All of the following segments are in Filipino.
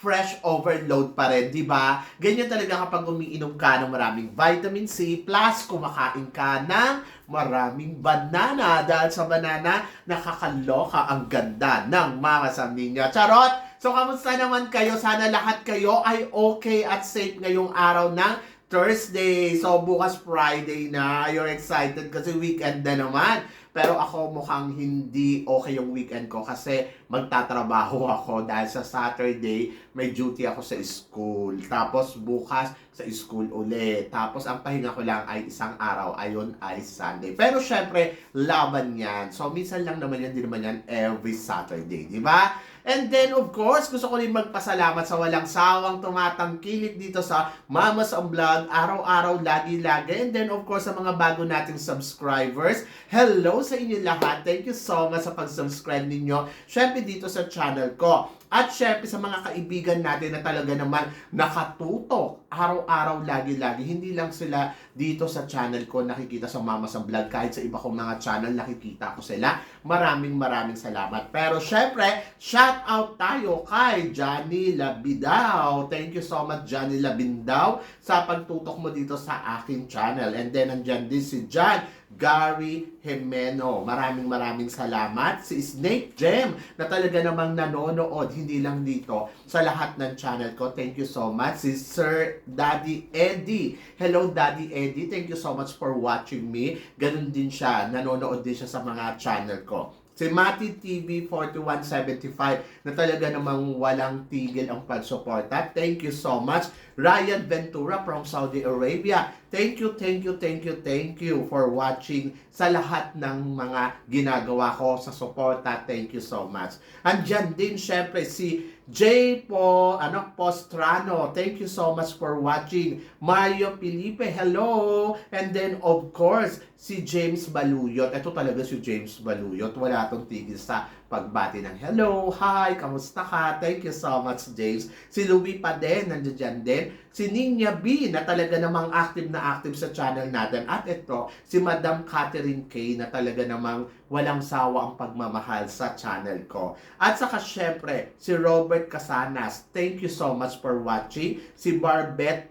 fresh overload pa rin, di ba? Ganyan talaga kapag umiinom ka ng maraming vitamin C plus kumakain ka ng maraming banana dahil sa banana nakakaloka ang ganda ng mga ninyo. Charot! So, kamusta naman kayo? Sana lahat kayo ay okay at safe ngayong araw ng Thursday. So, bukas Friday na. You're excited kasi weekend na naman. Pero ako mukhang hindi okay yung weekend ko kasi magtatrabaho ako dahil sa Saturday may duty ako sa school. Tapos bukas sa school uli. Tapos ang pahinga ko lang ay isang araw. Ayun ay Sunday. Pero syempre, laban yan. So minsan lang naman yan, di naman yan every Saturday. Di ba? And then, of course, gusto ko rin magpasalamat sa walang sawang tumatangkilik dito sa Mamas on Vlog, araw-araw, lagi-lagi. And then, of course, sa mga bago nating subscribers, hello sa inyo lahat. Thank you so much sa pag-subscribe ninyo. Syempre, dito sa channel ko. At syempre, sa mga kaibigan natin na talaga naman nakatutok, araw-araw, lagi-lagi. Hindi lang sila dito sa channel ko nakikita sa Mama sa Vlog. Kahit sa iba kong mga channel, nakikita ko sila. Maraming maraming salamat. Pero syempre, shout out tayo kay Johnny Labidao. Thank you so much, Johnny Labindao, sa pagtutok mo dito sa aking channel. And then, nandyan din si John Gary Jimeno. Maraming maraming salamat. Si Snake Gem na talaga namang nanonood, hindi lang dito, sa lahat ng channel ko. Thank you so much. Si Sir Daddy Eddie. Hello, Daddy Eddie. Thank you so much for watching me. Ganun din siya. Nanonood din siya sa mga channel ko. Si Mati TV 4175 na talaga namang walang tigil ang pagsuporta. Thank you so much. Ryan Ventura from Saudi Arabia. Thank you, thank you, thank you, thank you for watching sa lahat ng mga ginagawa ko sa suporta. Thank you so much. Andyan din syempre si Jay po, ano, Postrano. Thank you so much for watching. Mario Felipe, hello. And then, of course, si James Baluyot. Ito talaga si James Baluyot. Wala tong tigil sa pagbati ng hello, hi, kamusta ka? Thank you so much, James. Si Louie pa din, nandiyan dyan din. Si Ninya B, na talaga namang active na active sa channel natin. At ito, si Madam Catherine K, na talaga namang walang sawa ang pagmamahal sa channel ko. At saka syempre, si Robert Casanas. Thank you so much for watching. Si Barbet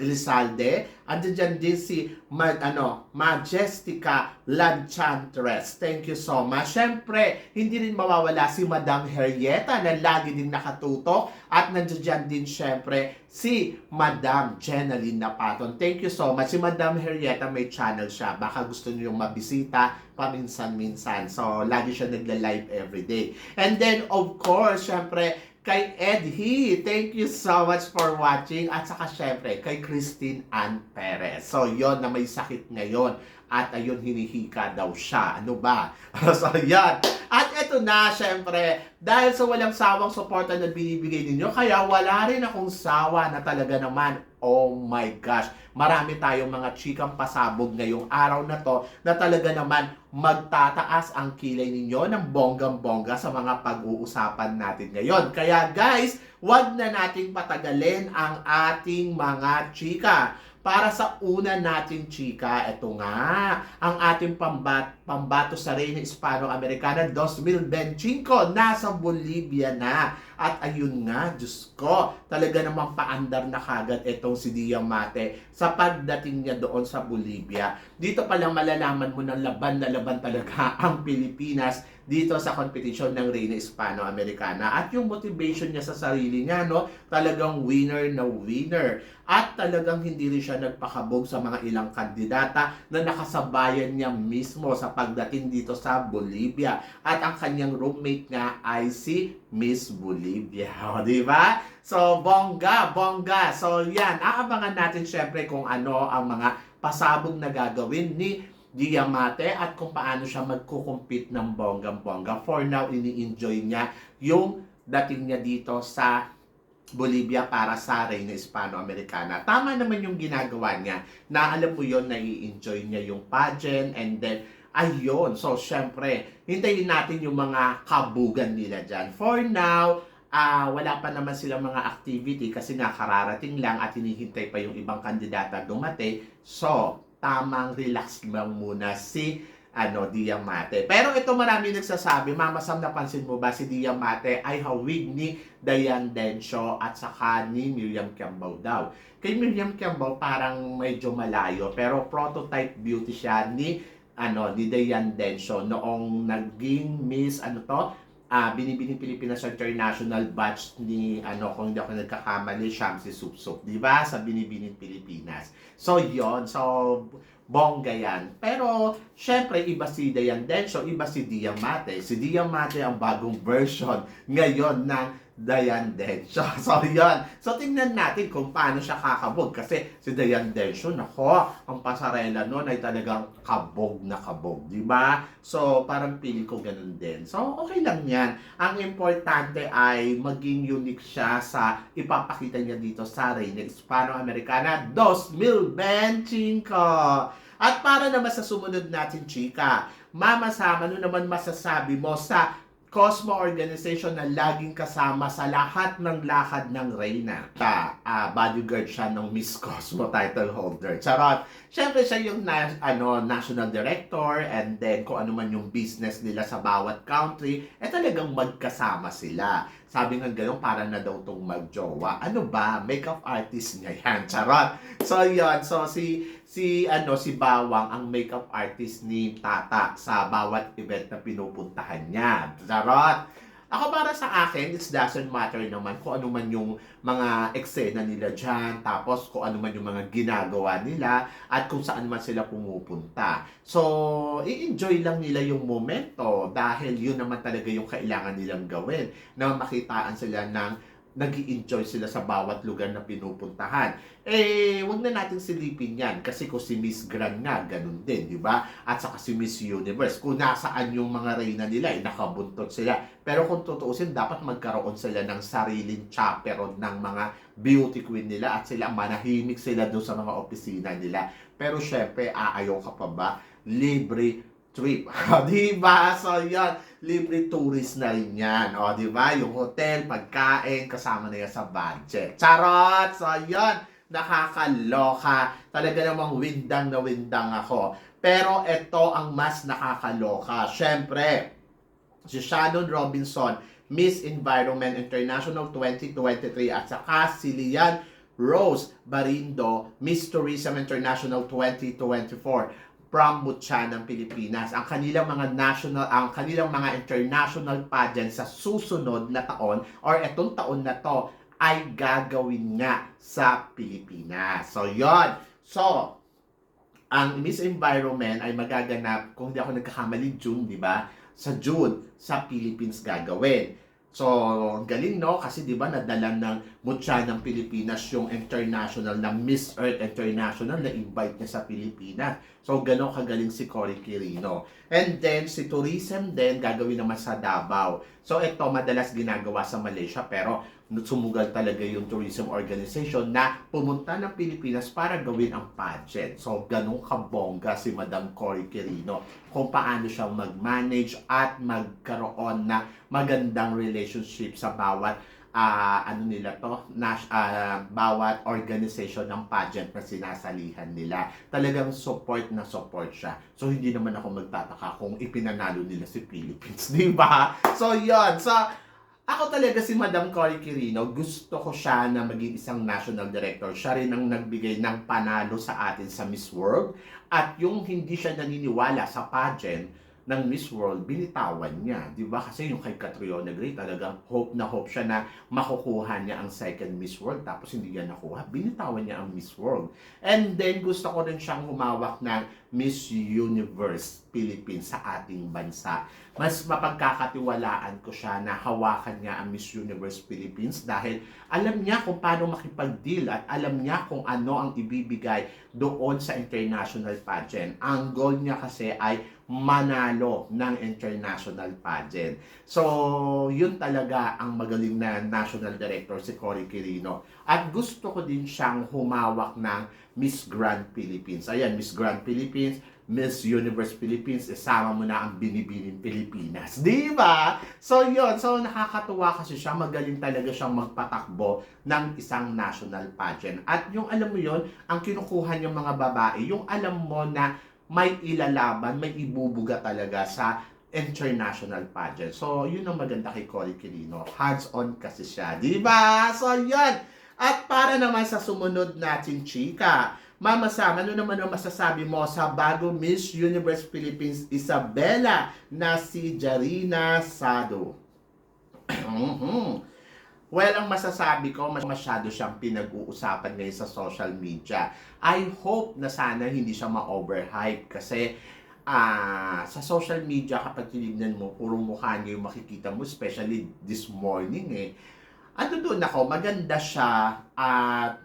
Elizalde. Andiyan dyan din si Ma, ano, Majestica Lanchantres. Thank you so much. Siyempre, hindi rin mawawala si Madam Henrietta na lagi din nakatutok. At nandiyan dyan din siyempre si Madam Jenaline Napaton. Thank you so much. Si Madam Henrietta may channel siya. Baka gusto niyo yung mabisita paminsan-minsan. So, lagi siya nagla-live everyday. And then, of course, siyempre, kay Ed. Thank you so much for watching. At saka syempre, kay Christine Ann Perez. So, yon na may sakit ngayon. At ayun, hinihika daw siya. Ano ba? so, yan. At eto na, syempre, dahil sa walang sawang suporta na binibigay ninyo, kaya wala rin akong sawa na talaga naman, oh my gosh, marami tayong mga chikang pasabog ngayong araw na to na talaga naman magtataas ang kilay ninyo ng bonggang-bongga sa mga pag-uusapan natin ngayon. Kaya guys, wag na nating patagalin ang ating mga chika. Para sa una nating chika, ito nga, ang ating pambat pambato sa Reina Hispano-Americana 2025, nasa Bolivia na. At ayun nga, Diyos ko, talaga namang paandar na kagad itong si Diamante sa pagdating niya doon sa Bolivia. Dito pa lang malalaman mo ng laban na laban talaga ang Pilipinas dito sa competition ng Reina Hispano-Americana. At yung motivation niya sa sarili niya, no, talagang winner na winner. At talagang hindi rin siya nagpakabog sa mga ilang kandidata na nakasabayan niya mismo sa pagdating dito sa Bolivia. At ang kanyang roommate nga ay si Miss Bolivia. O, di ba? So, bongga, bongga. So, yan. Aabangan natin syempre kung ano ang mga pasabog na gagawin ni Diamante at kung paano siya magkukumpit ng bonggang-bongga. For now, ini-enjoy niya yung dating niya dito sa Bolivia para sa Reina Hispano-Americana. Tama naman yung ginagawa niya na alam mo yon nai-enjoy niya yung pageant and then ayun. So, syempre, hintayin natin yung mga kabugan nila dyan. For now, ah wala pa naman silang mga activity kasi nga kararating lang at hinihintay pa yung ibang kandidata dumating. So, tamang relax lang muna si ano, Diamante. Pero ito marami nagsasabi, Mama Sam, napansin mo ba si Diamante ay hawig ni Dayan Densyo at saka ni Miriam Kiambao daw. Kay Miriam Kiambao parang medyo malayo pero prototype beauty siya ni ano ni Dayan Densyo noong naging Miss ano to ah binibining Pilipinas International Batch ni ano kung hindi ako nagkakamali Shamsi Supsup, 'di ba? Sa binibining Pilipinas. So 'yon. So bongga yan. Pero, syempre, iba si Dayan Densyo, iba si Diamante. Si Diamante ang bagong version ngayon ng Dayan Densyo. So, yun. So, tingnan natin kung paano siya kakabog. Kasi si Dayan Densyo, nako, ang pasarela noon ay talagang kabog na kabog. Di ba? So, parang pili ko ganun din. So, okay lang yan. Ang importante ay maging unique siya sa ipapakita niya dito sa Reina Hispano-Americana 2025. At para naman sa sumunod natin, chika, Mama Sam, ano naman masasabi mo sa Cosmo Organization na laging kasama sa lahat ng lakad ng Reyna. Ta, ah, bodyguard siya ng Miss Cosmo title holder. Charot. Siyempre siya yung na, ano, national director and then kung ano man yung business nila sa bawat country, eh talagang magkasama sila. Sabi nga gano'n, para na daw tong magjowa. Ano ba? Makeup artist niya yan. Charot. So, yun. So, si, si, ano, si Bawang ang makeup artist ni Tata sa bawat event na pinupuntahan niya. Charot. Ako para sa akin, it doesn't matter naman kung ano man yung mga eksena nila dyan, tapos kung ano man yung mga ginagawa nila, at kung saan man sila pumupunta. So, i-enjoy lang nila yung momento dahil yun naman talaga yung kailangan nilang gawin na makitaan sila ng nag enjoy sila sa bawat lugar na pinupuntahan. Eh, wag na natin silipin yan. Kasi kung si Miss Grand nga, ganun din, di ba? At saka si Miss Universe, kung nasaan yung mga reyna nila, eh, nakabuntot sila. Pero kung tutuusin, dapat magkaroon sila ng sariling chaperon ng mga beauty queen nila at sila manahimik sila doon sa mga opisina nila. Pero syempre, aayaw ka pa ba? Libre trip. di ba? So, yan. Libre tourist na rin yan. O, di ba? Yung hotel, pagkain, kasama na yan sa budget. Charot! So, yan. Nakakaloka. Talaga namang windang na windang ako. Pero ito ang mas nakakaloka. Siyempre, si Shannon Robinson, Miss Environment International 2023 at saka si Lian Rose Barindo, Miss Tourism International 2024 from ng Pilipinas. Ang kanilang mga national, ang kanilang mga international pageant sa susunod na taon or etong taon na to ay gagawin nga sa Pilipinas. So, yon. So, ang Miss Environment ay magaganap, kung hindi ako nagkakamali, June, di ba? Sa June, sa Philippines gagawin. So, galing no kasi 'di ba nadala ng mutya ng Pilipinas yung international na Miss Earth International na invite niya sa Pilipinas. So, ganon kagaling si Cory Quirino. And then si tourism din gagawin naman sa Davao. So, ito madalas ginagawa sa Malaysia pero sumugal talaga yung tourism organization na pumunta ng Pilipinas para gawin ang pageant. So, ganun kabongga si Madam Cory Quirino kung paano siya mag-manage at magkaroon na magandang relationship sa bawat ah ano nila to nas, ah, bawat organization ng pageant na sinasalihan nila. Talagang support na support siya. So hindi naman ako magtataka kung ipinanalo nila si Philippines di ba? So yon so ako talaga si Madam Cory Quirino, gusto ko siya na maging isang national director. Siya rin ang nagbigay ng panalo sa atin sa Miss World. At yung hindi siya naniniwala sa pageant ng Miss World, binitawan niya. Di ba? Kasi yung kay Catriona Gray, talagang hope na hope siya na makukuha niya ang second Miss World. Tapos hindi niya nakuha. Binitawan niya ang Miss World. And then gusto ko rin siyang humawak ng Miss Universe Philippines sa ating bansa. Mas mapagkakatiwalaan ko siya na hawakan niya ang Miss Universe Philippines dahil alam niya kung paano makipag-deal at alam niya kung ano ang ibibigay doon sa international pageant. Ang goal niya kasi ay manalo ng international pageant. So, yun talaga ang magaling na national director si Cory Quirino. At gusto ko din siyang humawak ng Miss Grand Philippines. Ayan, Miss Grand Philippines, Miss Universe Philippines, isama mo na ang binibining Pilipinas. Di ba? So, yun. So, nakakatuwa kasi siya. Magaling talaga siyang magpatakbo ng isang national pageant. At yung alam mo yun, ang kinukuha niyang mga babae, yung alam mo na may ilalaban, may ibubuga talaga sa international pageant. So, yun ang maganda kay Cory Quirino. Hands-on kasi siya. Di ba? So, yun. At para naman sa sumunod natin, chika, Mama Sam, ano naman ang masasabi mo sa bago Miss Universe Philippines Isabela na si Jarina Sado? Well, ang masasabi ko, mas masyado siyang pinag-uusapan ngayon sa social media. I hope na sana hindi siya ma-overhype kasi ah sa social media kapag tinignan mo, puro mukha niya yung makikita mo, especially this morning eh. Ano doon ako, maganda siya at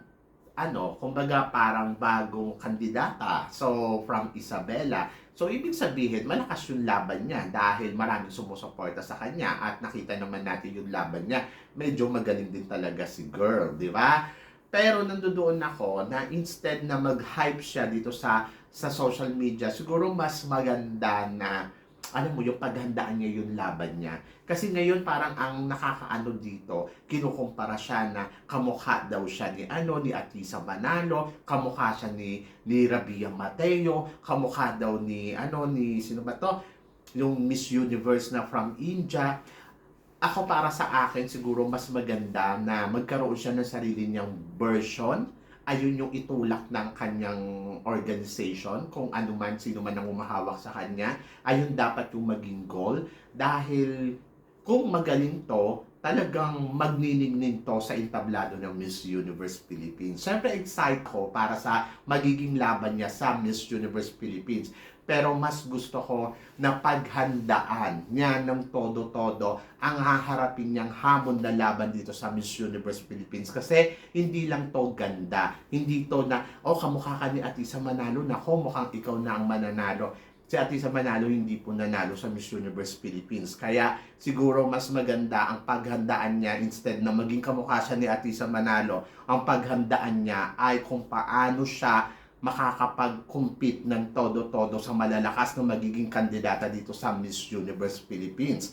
ano, kumbaga parang bagong kandidata. So, from Isabela. So, ibig sabihin, malakas yung laban niya dahil maraming sumusuporta sa kanya at nakita naman natin yung laban niya. Medyo magaling din talaga si girl, di ba? Pero nandoon ako na instead na mag-hype siya dito sa sa social media, siguro mas maganda na alam mo yung paghandaan niya yung laban niya. Kasi ngayon parang ang nakakaano dito, kinukumpara siya na kamukha daw siya ni ano ni Atisa Manalo, kamukha siya ni ni Rabia Mateo, kamukha daw ni ano ni sino ba to? Yung Miss Universe na from India. Ako para sa akin siguro mas maganda na magkaroon siya ng sarili niyang version ayun yung itulak ng kanyang organization, kung ano man, sino man ang umahawak sa kanya, ayun dapat yung maging goal. Dahil kung magaling to, talagang magniningning to sa entablado ng Miss Universe Philippines. Siyempre, excited ko para sa magiging laban niya sa Miss Universe Philippines. Pero mas gusto ko na paghandaan niya ng todo-todo ang haharapin niyang hamon na laban dito sa Miss Universe Philippines. Kasi hindi lang to ganda. Hindi to na, oh, kamukha ka ni Atisa Manalo. Nako, mukhang ikaw na ang mananalo si Atisa Manalo hindi po nanalo sa Miss Universe Philippines. Kaya siguro mas maganda ang paghandaan niya instead na maging kamukha siya ni Atisa Manalo, ang paghandaan niya ay kung paano siya makakapag-compete ng todo-todo sa malalakas na magiging kandidata dito sa Miss Universe Philippines.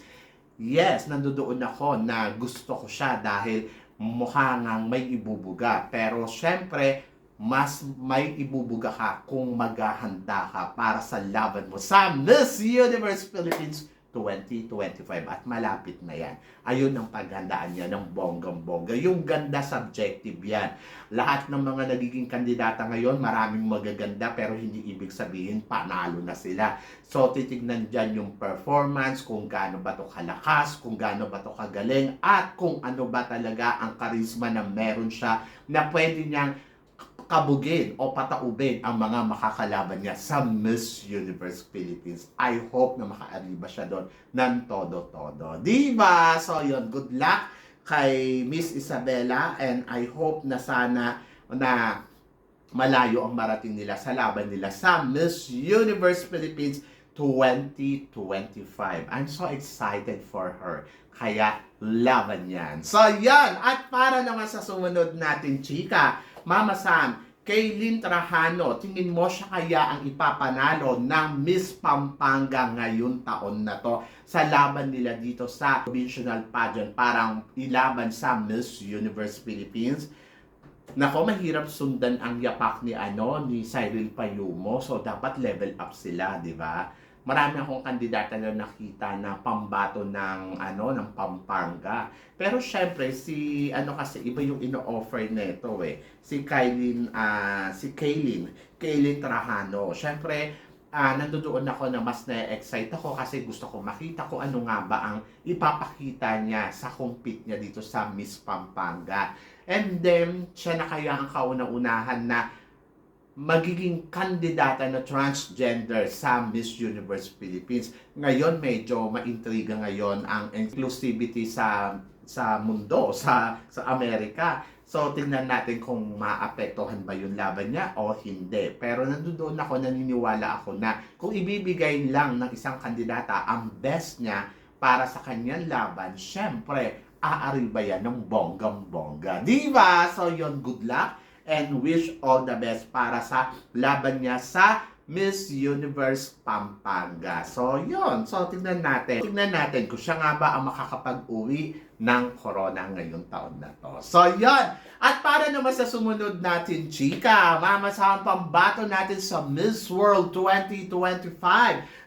Yes, nandoon ako na gusto ko siya dahil mukha ngang may ibubuga. Pero syempre, mas may ibubuga ka kung maghahanda ka para sa laban mo sa Miss Universe Philippines 2025 at malapit na yan. Ayun ang paghandaan niya ng bonggang-bongga. Yung ganda subjective yan. Lahat ng mga nagiging kandidata ngayon, maraming magaganda pero hindi ibig sabihin panalo na sila. So titignan dyan yung performance, kung gaano ba to kalakas, kung gaano ba to kagaling, at kung ano ba talaga ang karisma na meron siya na pwede niyang kabugin o pataubin ang mga makakalaban niya sa Miss Universe Philippines. I hope na makaariba siya doon ng todo-todo. Di ba? So yun, good luck kay Miss Isabella and I hope na sana na malayo ang marating nila sa laban nila sa Miss Universe Philippines 2025. I'm so excited for her. Kaya laban yan. So yan, at para naman sa sumunod natin, chika, Mama Sam, Kaylin Trajano, tingin mo siya kaya ang ipapanalo ng Miss Pampanga ngayon taon na to sa laban nila dito sa provincial pageant parang ilaban sa Miss Universe Philippines? Nako, mahirap sundan ang yapak ni ano ni Cyril Payumo. So dapat level up sila, 'di ba? Marami akong kandidata na nakita na pambato ng ano ng Pampanga. Pero syempre si ano kasi iba yung ino-offer nito eh. Si Kailin ah si Kaylin, Kaylin Trajano. Syempre ah nandoon ako na mas na-excite ako kasi gusto ko makita ko ano nga ba ang ipapakita niya sa compete niya dito sa Miss Pampanga. And then, siya na kaya ang kauna-unahan na magiging kandidata na transgender sa Miss Universe Philippines. Ngayon, medyo maintriga ngayon ang inclusivity sa sa mundo, sa sa Amerika. So, tingnan natin kung maapektuhan ba yung laban niya o hindi. Pero nandoon ako, naniniwala ako na kung ibibigay lang ng isang kandidata ang best niya para sa kanyang laban, syempre, aariba yan ng bonggang-bongga. Di ba? So, yon good luck and wish all the best para sa laban niya sa Miss Universe Pampanga. So, yon So, tingnan natin. Tingnan natin kung siya nga ba ang makakapag-uwi ng corona ngayong taon na to. So, yon At para naman sa sumunod natin, chika, mamasahan pambato natin sa Miss World 2025.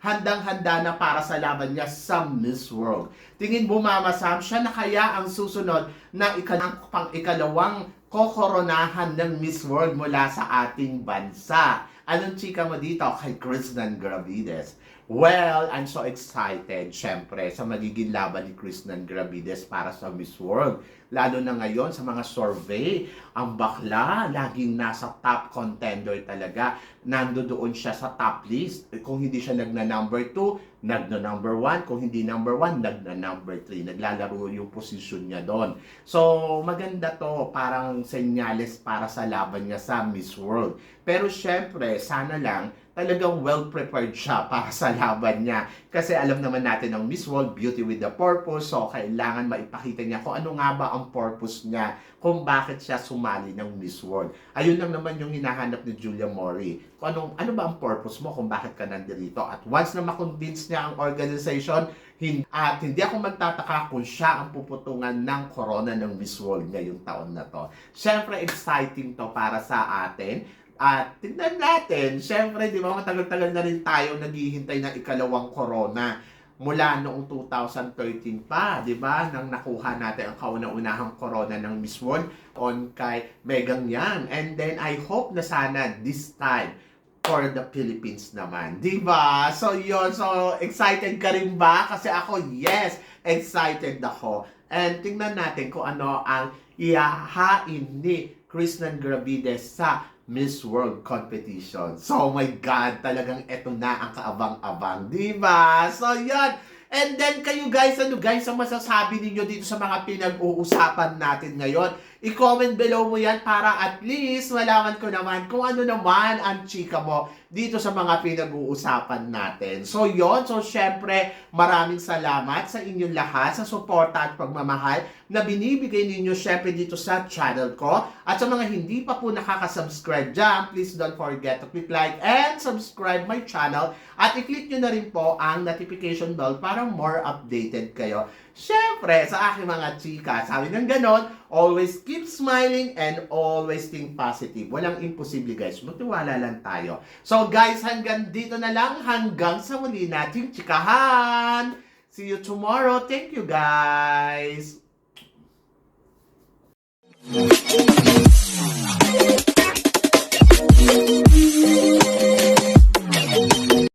Handang-handa na para sa laban niya sa Miss World. Tingin mo, Mama Sam, siya na kaya ang susunod na ikalang, pang ikalawang kokoronahan ng Miss World mula sa ating bansa. Anong chika mo dito kay Krishnan Gravides? Well, I'm so excited, syempre, sa magiging laban ni Krishnan Gravides para sa Miss World. Lalo na ngayon sa mga survey, ang bakla laging nasa top contender talaga. Nando doon siya sa top list. Kung hindi siya nagna number 2, nagna number 1. Kung hindi number 1, nagna number 3. Naglalaro yung position niya doon. So, maganda to. Parang senyales para sa laban niya sa Miss World. Pero syempre, sana lang talagang well prepared siya para sa laban niya. Kasi alam naman natin ang Miss World, beauty with the purpose. So, kailangan maipakita niya kung ano nga ba ang purpose niya, kung bakit siya sumali ng Miss World. Ayun lang naman yung hinahanap ni Julia Mori. Kung anong, ano ba ang purpose mo, kung bakit ka nandito. At once na makonvince niya ang organization, hin- at hindi ako magtataka kung siya ang puputungan ng corona ng Miss World ngayong taon na to. Siyempre, exciting to para sa atin. At tignan natin, syempre, di ba, matagal-tagal na rin tayo naghihintay ng ikalawang corona mula noong 2013 pa, di ba, nang nakuha natin ang kauna-unahang corona ng Miss World on kay Megang Yan. And then, I hope na sana this time, for the Philippines naman. Di ba? So, yun. So, excited ka rin ba? Kasi ako, yes, excited ako. And tingnan natin kung ano ang ihahain ni Krishnan Gravides sa Miss World Competition. So, oh my God, talagang eto na ang kaabang-abang. Di ba? So, yun. And then kayo guys, ano guys ang masasabi ninyo dito sa mga pinag-uusapan natin ngayon? I-comment below mo yan para at least malaman ko naman kung ano naman ang chika mo dito sa mga pinag-uusapan natin. So yon so syempre maraming salamat sa inyong lahat sa suporta at pagmamahal na binibigay ninyo syempre dito sa channel ko. At sa mga hindi pa po nakaka-subscribe dyan, please don't forget to click like and subscribe my channel at i-click nyo na rin po ang notification bell para more updated kayo. Siyempre, sa aking mga chika, sabi ng ganon, always keep smiling and always think positive. Walang imposible guys, magtiwala lang tayo. So guys, hanggang dito na lang, hanggang sa muli nating chikahan. See you tomorrow. Thank you guys.